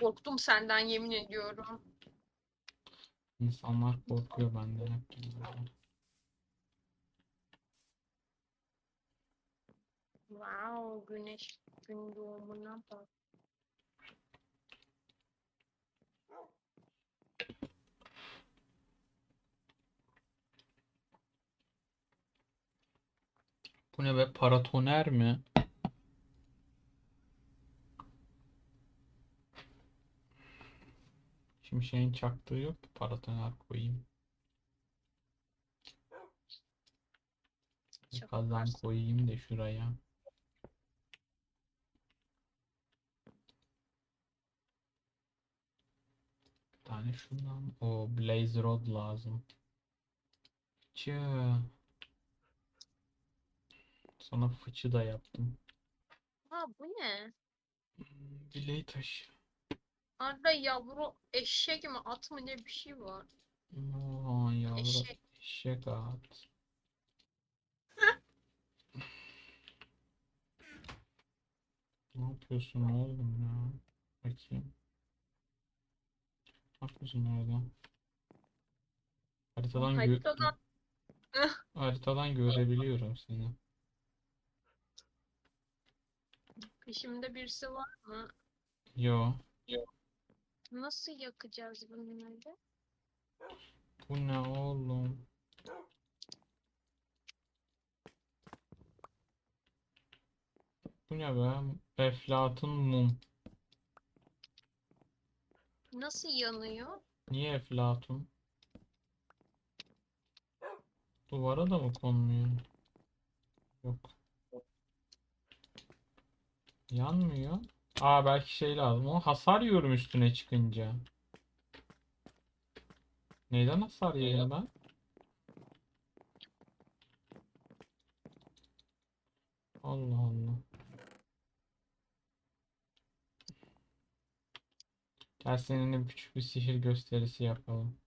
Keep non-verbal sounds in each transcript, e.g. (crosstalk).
Korktum senden yemin ediyorum. İnsanlar korkuyor benden hep bilmiyorum. Wow, güneş gün doğumuna bak. Bu ne be paratoner mi? Şimdi şeyin çaktığı yok ki paratoner koyayım. Çok kazan varsın. koyayım da şuraya. Bir tane şundan. O Blaze Rod lazım. Fıçı. Sonra fıçı da yaptım. Ha bu ne? Bileği taşı. Arada yavru eşek mi at mı ne bir şey var. Oo yavru Eşek. eşek at. (laughs) Ne yapıyorsun oğlum ya? Bakayım. Yapıyorsun orada? Haritadan gö- Haritadan (laughs) haritadan görebiliyorum seni. peşimde birisi var mı? Yo. Nasıl yakacağız bunları? Bu ne oğlum? Bu ne be? Eflatun mum. Nasıl yanıyor? Niye eflatun? Duvara da mı konmuyor? Yok. Yanmıyor. Aa belki şey lazım. O hasar yiyorum üstüne çıkınca. Neyden hasar yiyeyim ben? Allah Allah. Gel seninle küçük bir sihir gösterisi yapalım.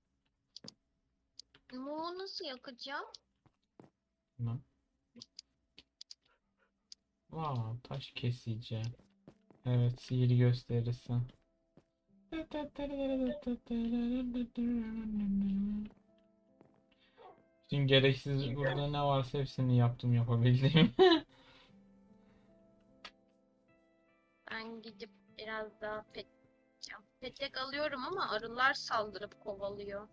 Mumu nasıl yakacağım? Bilmem. Vaa taş kesici. Evet sihir gösterisi. Bütün gereksiz burada ne varsa hepsini yaptım yapabildiğim. (laughs) Ben gidip biraz daha pet yapacağım. Petek alıyorum ama arılar saldırıp kovalıyor.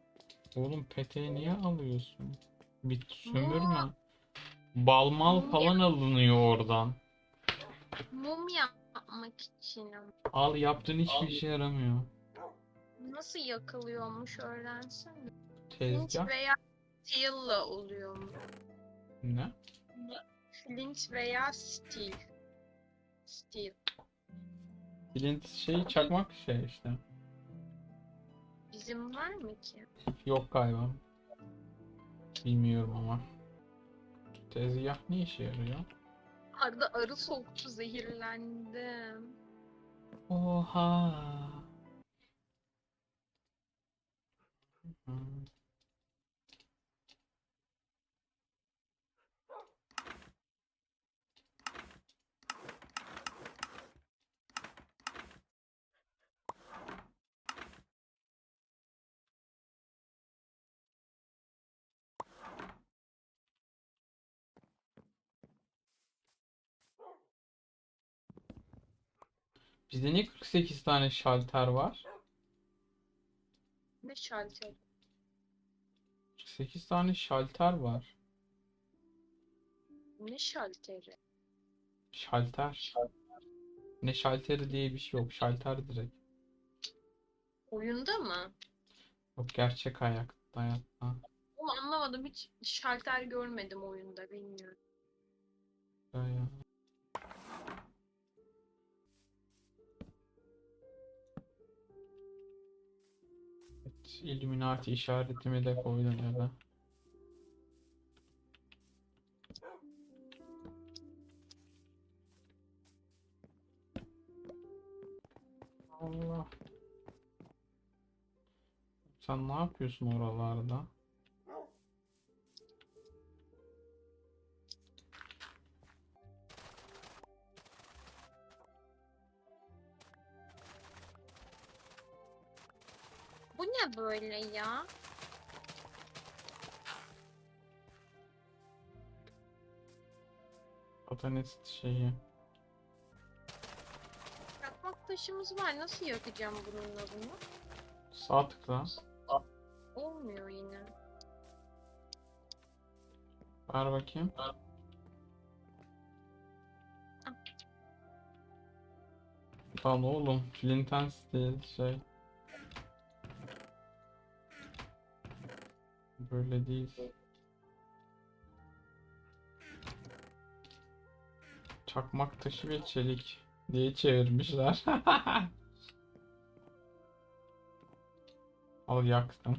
Oğlum peteği niye alıyorsun? Bir sömürme. Balmal falan alınıyor oradan. Mum yapmak için. Al yaptığın hiçbir işe yaramıyor. Nasıl yakılıyormuş öğrensene. Flint Tezgah veya steel'la oluyor mu? ne? Flint veya steel. Steel. Flint şey çakmak şey işte. Bizim var mı ki? Yok galiba. Bilmiyorum ama. Tezgah ne işe yarıyor? Arada arı soktu zehirlendim. Oha. Hı. Bizde niye 48 tane şalter var? Ne şalter. 48 tane şalter var. Ne şalteri? Şalter. Ne şalteri diye bir şey yok. Şalter direkt. Oyunda mı? Yok gerçek hayatta hayatta. Ama anlamadım hiç şalter görmedim oyunda bilmiyorum. Ya. Illuminati işaretimi de koydum ya da. Allah. Sen ne yapıyorsun oralarda? Böyle ya? Patates şeyi. Yakmak taşımız var. Nasıl yakacağım bununla bunu? Sağ tıkla. Olmuyor yine. Ver bakayım. Lan oğlum Flint and Steel şey. Böyle değil. Çakmak taşı ve çelik diye çevirmişler. (laughs) Al yaktım.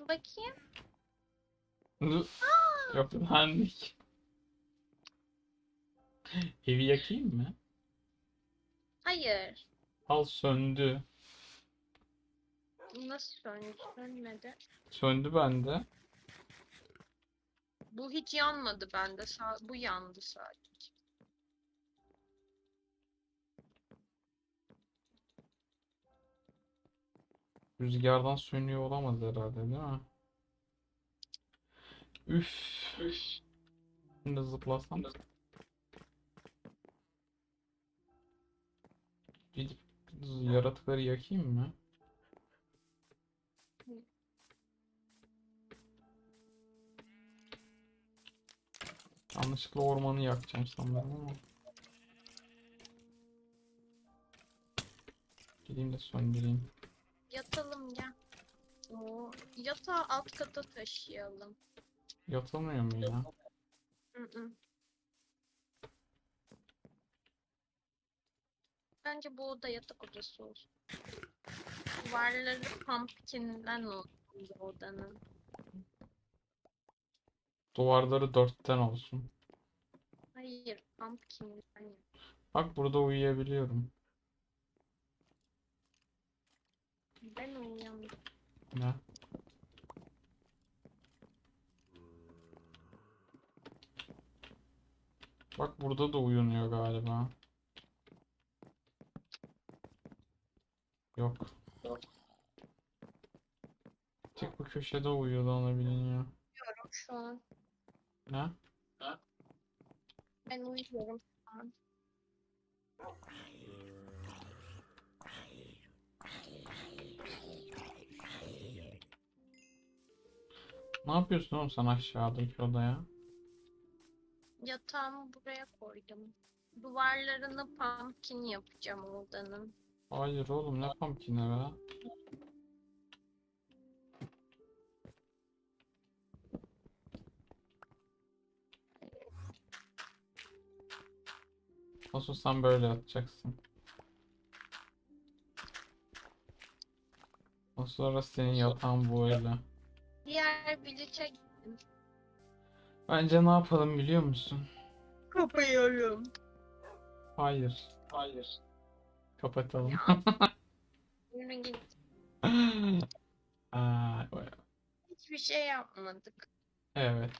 Bakayım. Çok landik. Evi yakayım mı? Hayır. Al söndü. Nasıl sön sönmedi? Söndü bende. Bu hiç yanmadı bende. Sa bu yandı sadece. Rüzgardan sönüyor olamaz herhalde değil mi? Üf. Şimdi zıplasam. Gidip yaratıkları yakayım mı? Yanlışlıkla ormanı yakacağım sanırım ama. Gideyim de söndüreyim. Yatalım gel. Oo, yatağı alt kata taşıyalım. Yatamıyor mu ya? Hı hı. Bence bu oda yatak odası olsun. Duvarları pumpkin'den olsun bu odanın. Duvarları dörtten olsun. Hayır, pumpkin'den yap. Bak burada uyuyabiliyorum. Ben uyuyamıyorum. Ne? Bak burada da uyunuyor galiba. Yok. Tek bu köşede uyuyordu onu biliniyor. Şu an Ne? Ben uyuyorum şu an. Ne yapıyorsun oğlum sen aşağıdaki odaya? Yatağımı buraya koydum. Duvarlarını pumpkin yapacağım odanın. Hayır oğlum ne pumpkin'i be? Nasıl sen böyle yatacaksın? Nasıl sonra senin yatağın bu öyle. Diğer biliçe gittim. Bence ne yapalım biliyor musun? Kapıyorum. Hayır. Hayır. Kapatalım. (laughs) Yürü git. Aa, Hiçbir şey yapmadık. evet.